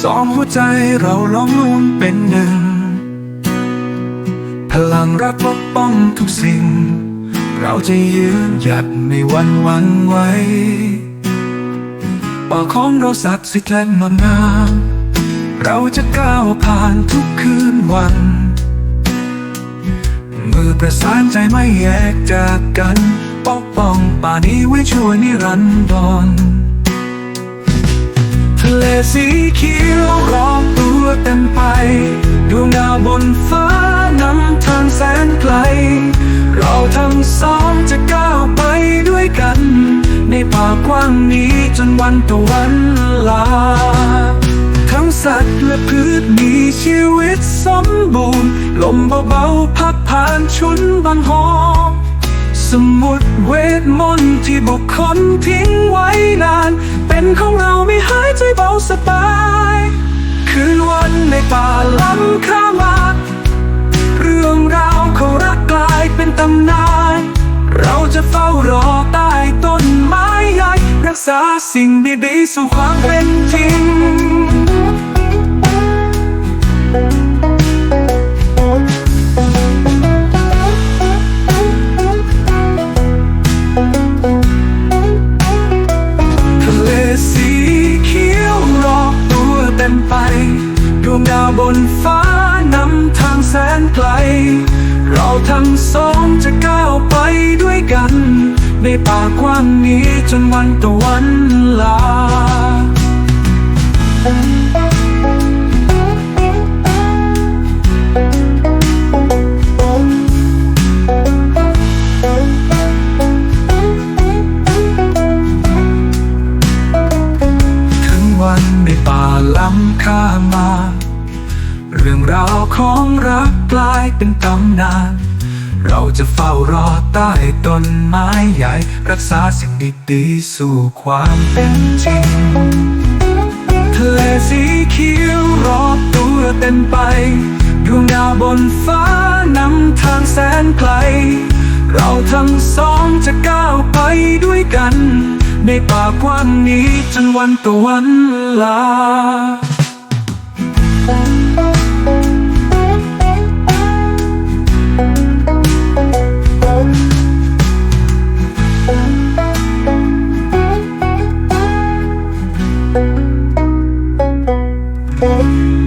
ซ้อมหัวใจเราล้อมรวมเป็นหนึ่ง พลังรักปกป้องทุกสิ่ง เราจะยืนหยัดไม่วันวันไหวปาของเราศักดิ์สิทธิ์และงดงามเราจะก้าวผ่านทุกคืนวันมือประสานใจไม่แยกจากกัน ปกป้องป่านี้ไว้ช่วยนิรันดรทะเล สีเขียวรอบตัวเต็มไป ดวงดาวบนฟ้านำทางแสนไกล เราทั้งสองจะก้าวไปด้วยกัน ในป่ากว้างนี้จนวันตะวันลา ทั้งสัตว์และพืชมีชีวิตสมบูรณ์ ลมเบาๆพัดผ่านชุนบางหอสมุดเวทมนต์ที่บุคคลทิ้งไว้นาน เป็นของเราไม่หายใจเบา สบาย คืนวันในป่าล้ำข้ามาเรื่องราวเขารักกลายเป็นตำนาน เราจะเฝ้ารอใต้ต้นไม้ใหญ่ รักษาสิ่งดีๆสู่ความเป็นจริง วงดาวบนฟ้านำทางแสนไกล เราทั้งสองจะก้าวไปด้วยกัน ในป่ากว้างนี้จนวันตะวันลาถึงวันในป่าล้ำข้ามา รื่องราวของรักกลายเป็นตำนาน เราจะเฝ้ารอใต้ต้นไม้ใหญ่ รักษาสิ่งดีๆสู่ความเป็นจริงทะเลสีเขียวรอบตัวเต็มไปดวงดาวบนฟ้านำทางแสนไกล เราทั้งสองจะก้าวไปด้วยกัน ในป่ากว้างนี้จนวันตะวันลา babe